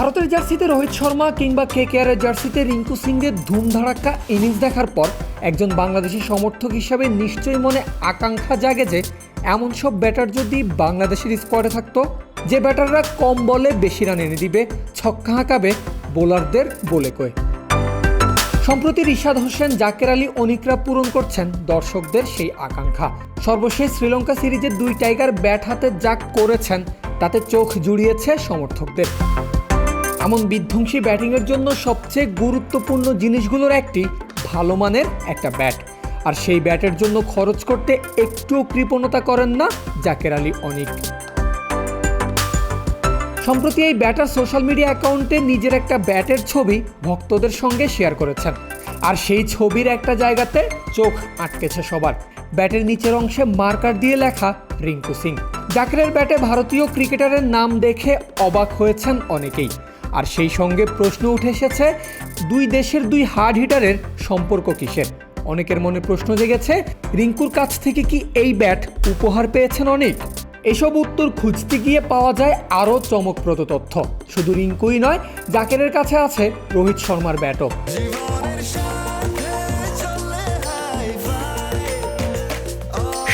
ভারতের জার্সিতে রোহিত শর্মা কিংবা কে কেয়ারের জার্সিতে রিঙ্কু সিংয়ের ধুমধাড়াক্কা ইনিংস দেখার পর একজন বাংলাদেশি সমর্থক হিসাবে নিশ্চয়ই মনে আকাঙ্ক্ষা জাগে যে এমন সব ব্যাটার যদি বাংলাদেশের স্কোয়াডে থাকতো, যে ব্যাটাররা কম বলে বেশি রান এনে দিবে, ছক্কা হাঁকাবে বোলারদের বলে কয়ে। সম্প্রতি রিশাদ হোসেন, জাকের আলী, অনিকরা পূরণ করছেন দর্শকদের সেই আকাঙ্ক্ষা। সর্বশেষ শ্রীলঙ্কা সিরিজে দুই টাইগার ব্যাট হাতে যা করেছেন, তাতে চোখ জুড়িয়েছে সমর্থকদের। এমন বিধ্বংসী ব্যাটিংয়ের জন্য সবচেয়ে গুরুত্বপূর্ণ জিনিসগুলোর একটি ভালো মানের একটা ব্যাট। আর সেই ব্যাটের জন্য খরচ করতে একটুও কৃপণতা করেন না জাকের আলী অনিক। সম্প্রতি এই ব্যাটার সোশ্যাল মিডিয়া অ্যাকাউন্টে নিজের একটা ব্যাটের ছবি ভক্তদের সঙ্গে শেয়ার করেছেন। আর সেই ছবির একটা জায়গাতে চোখ আটকেছে সবার। ব্যাটের নিচের অংশে মার্কার দিয়ে লেখা রিঙ্কু সিং। জাকিরের ব্যাটে ভারতীয় ক্রিকেটারের নাম দেখে অবাক হয়েছেন অনেকেই। আর সেই সঙ্গে প্রশ্ন উঠে এসেছে, দুই দেশের দুই হার্ড হিটারের সম্পর্ক কিসের? অনেকের মনে প্রশ্ন জেগেছে, রিঙ্কুর কাছ থেকে কি এই ব্যাট উপহার পেয়েছেন অনেক? এসব উত্তর খুঁজতে গিয়ে পাওয়া যায় আরও চমকপ্রদ তথ্য। শুধু রিঙ্কুই নয়, জাকেরের কাছে আছে রোহিত শর্মার ব্যাটও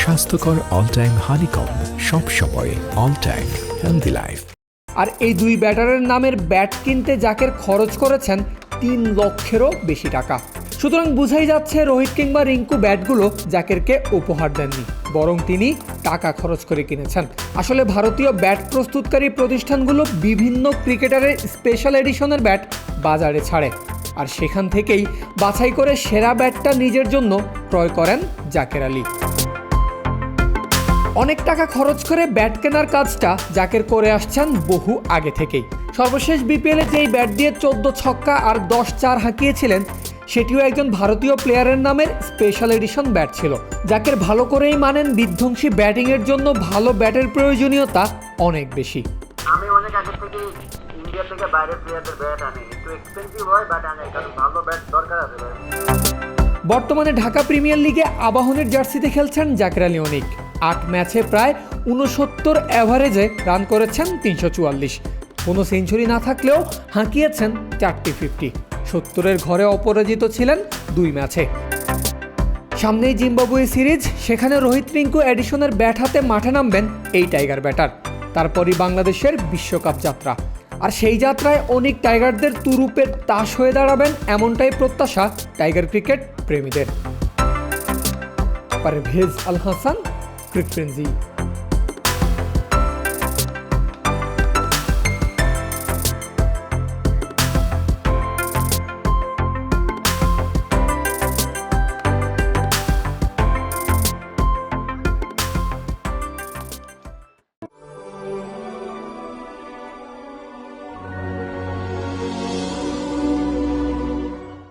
স্বাস্থ্যকর অল টাইম হানিকম সব সময় অল টাইম হেলদি লাইফ আর এই দুই ব্যাটারের নামের ব্যাট কিনতে জাকের খরচ করেছেন তিন লক্ষেরও বেশি টাকা। সুতরাং বুঝাই যাচ্ছে রোহিত কিংবা রিঙ্কু ব্যাটগুলো জাকেরকে উপহার দেননি, বরং তিনি টাকা খরচ করে কিনেছেন। আসলে ভারতীয় ব্যাট প্রস্তুতকারী প্রতিষ্ঠানগুলো বিভিন্ন ক্রিকেটারের স্পেশাল এডিশনের ব্যাট বাজারে ছাড়ে, আর সেখান থেকেই বাছাই করে সেরা ব্যাটটা নিজের জন্য ক্রয় করেন জাকের আলী। অনেক টাকা খরচ করে ব্যাট কেনার কাজটা জাকের করে আসছেন বহু আগে থেকেই। সর্বশেষ বিপিএলে যেই ব্যাট দিয়ে চোদ্দ ছক্কা আর দশ চার হাঁকিয়েছিলেন সেটিও একজন ভারতীয় প্লেয়ারের নামের স্পেশাল এডিশন ব্যাট ছিল। জাকের ভালো করেই মানেন বিধ্বংসী ব্যাটিংয়ের জন্য ভালো ব্যাটের প্রয়োজনীয়তা অনেক বেশি। আমি অনেক আগে থেকে ইন্ডিয়া থেকে বাইরের প্লেয়ারদের ব্যাট আনি। একটু এক্সপেন্সিভ হয় বাট আনে কারণ ভালো ব্যাট দরকার আছে বর্তমানে ঢাকা প্রিমিয়ার লিগে আবাহনের জার্সিতে খেলছেন জাকের আলী অনিক। আট ম্যাচে প্রায় উনসত্তর অ্যাভারেজে রান করেছেন তিনশো চুয়াল্লিশ। কোনো সেঞ্চুরি না থাকলেও হাঁকিয়েছেন চারটি ফিফটি সত্তরের ঘরে অপরাজিত ছিলেন দুই ম্যাচে। সামনেই জিম্বাবুয়ে সিরিজ, সেখানে রোহিত রিঙ্কু এডিশনের ব্যাট হাতে মাঠে নামবেন এই টাইগার ব্যাটার তারপরই বাংলাদেশের বিশ্বকাপ যাত্রা। আর সেই যাত্রায় অনেক টাইগারদের তুরুপের তাস হয়ে দাঁড়াবেন এমনটাই প্রত্যাশা টাইগার ক্রিকেট প্রেমীদের। পারভেজ আল হাসান frequency